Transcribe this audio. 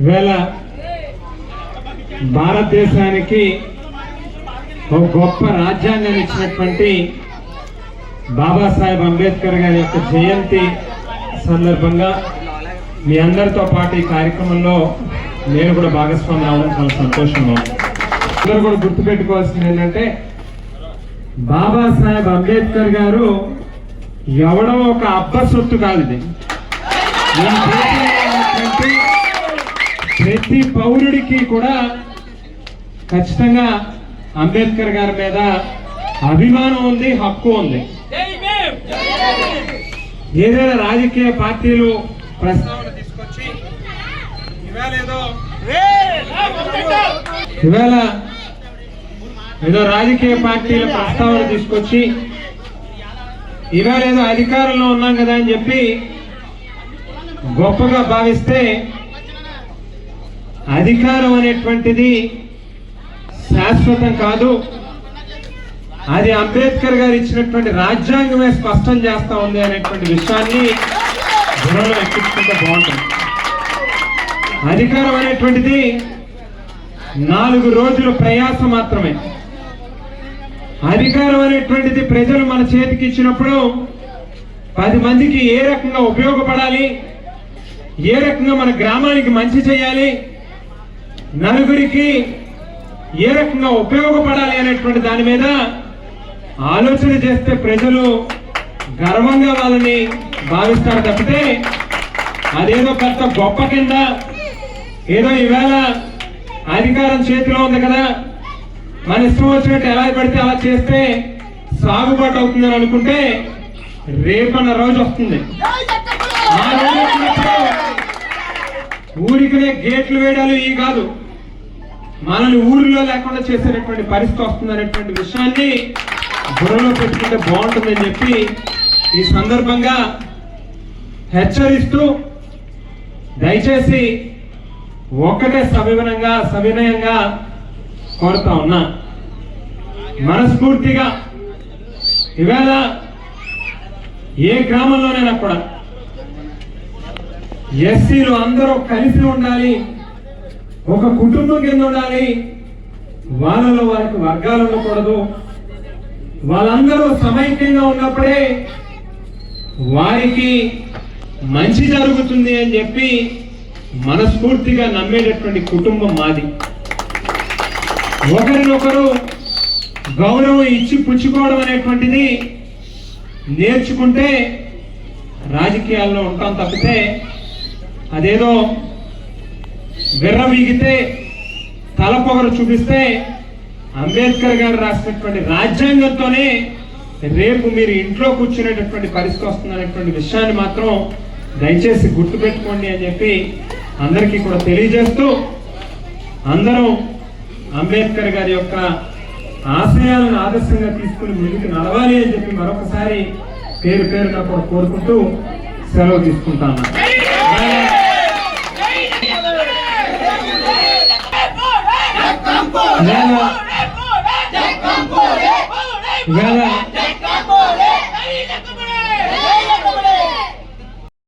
ఇవాళ భారతదేశానికి ఒక గొప్ప రాజ్యాంగాన్ని ఇచ్చినటువంటి బాబాసాహెబ్ అంబేద్కర్ గారి యొక్క జయంతి సందర్భంగా మీ అందరితో పాటు ఈ కార్యక్రమంలో నేను కూడా భాగస్వామి రావడం చాలా సంతోషంగా ఉంది. అందరూ కూడా గుర్తుపెట్టుకోవాల్సింది ఏంటంటే బాబాసాహెబ్ అంబేద్కర్ గారు ఎవడో ఒక అబ్బ సొత్తు కాదు ఇది. ప్రతి పౌరుడికి కూడా ఖచ్చితంగా అంబేద్కర్ గారి మీద అభిమానం ఉంది హక్కు ఉంది. ఏదైనా రాజకీయ పార్టీలు ప్రస్తావన తీసుకొచ్చి ఇవాళ ఏదో ఇవాళ ఏదో రాజకీయ పార్టీల ప్రస్తావన తీసుకొచ్చి ఇవాళ ఏదో అధికారంలో ఉన్నాం కదా అని చెప్పి గొప్పగా భావిస్తే అధికారం అనేటువంటిది శాశ్వతం కాదు. అది అంబేద్కర్ గారు ఇచ్చినటువంటి రాజ్యాంగమే స్పష్టం చేస్తా ఉంది అనేటువంటి విషయాన్ని బుర్రలో ఎక్కించుకుంటే బాగుంటుంది. అధికారం అనేటువంటిది నాలుగు రోజుల ప్రయాస మాత్రమే. అధికారం అనేటువంటిది ప్రజలు మన చేతికి ఇచ్చినప్పుడు పది మందికి ఏ రకంగా ఉపయోగపడాలి ఏ రకంగా మన గ్రామానికి మంచి చేయాలి నలుగురికి ఏ రకంగా ఉపయోగపడాలి అనేటువంటి దాని మీద ఆలోచన చేస్తే ప్రజలు గర్వంగా వాళ్ళని భావిస్తారు తప్పితే అదేదో పెద్ద గొప్ప కింద ఏదో ఈవేళ అధికారం చేతిలో ఉంది కదా. మన ఇష్టం వచ్చినట్టు ఎలా పడితే అలా చేస్తే సాగుబాటు అవుతుందని అనుకుంటే రేపన్న రోజు వస్తుంది. ఆ రోజు వచ్చినప్పుడు గేట్లు వేయడాలు ఈ కాదు. మనల్ని ఊరిలో లేకుండా చేసేటటువంటి పరిస్థితి వస్తుంది అనేటువంటి విషయాన్ని బుర్రలో పెట్టుకుంటే బాగుంటుందని చెప్పి ఈ సందర్భంగా హెచ్చరిస్తూ దయచేసి ఒక్కటే సవివనంగా సవినయంగా కోరుతా ఉన్నా. మనస్ఫూర్తిగా ఇవాళ ఏ గ్రామంలోనైనా కూడా ఎస్సీలు అందరూ కలిసి ఉండాలి ఒక కుటుంబం కింద ఉండాలి. వాళ్ళలో వారికి వర్గాలు ఉండకూడదు. వాళ్ళందరూ సమైక్యంగా ఉన్నప్పుడే వారికి మంచి జరుగుతుంది అని చెప్పి మనస్ఫూర్తిగా నమ్మేటటువంటి కుటుంబం మాది. ఒకరినొకరు గౌరవం ఇచ్చి పుచ్చుకోవడం అనేటువంటిది నేర్చుకుంటే రాజకీయాల్లో ఉంటాం తప్పితే అదేదో విర్రవీగితే తలపొగరు చూపిస్తే అంబేద్కర్ గారు రాసినటువంటి రాజ్యాంగంతోనే రేపు మీరు ఇంట్లో కూర్చునేటటువంటి పరిస్థితి వస్తుందనేటువంటి విషయాన్ని మాత్రం దయచేసి గుర్తుపెట్టుకోండి అని చెప్పి అందరికీ కూడా తెలియజేస్తూ అందరం అంబేద్కర్ గారి యొక్క ఆశయాలను ఆదర్శంగా తీసుకుని ముందుకు నడవాలి అని చెప్పి మరొకసారి పేరు పేరున కూడా కోరుకుంటూ సెలవు తీసుకుంటాను. Nana, Nana,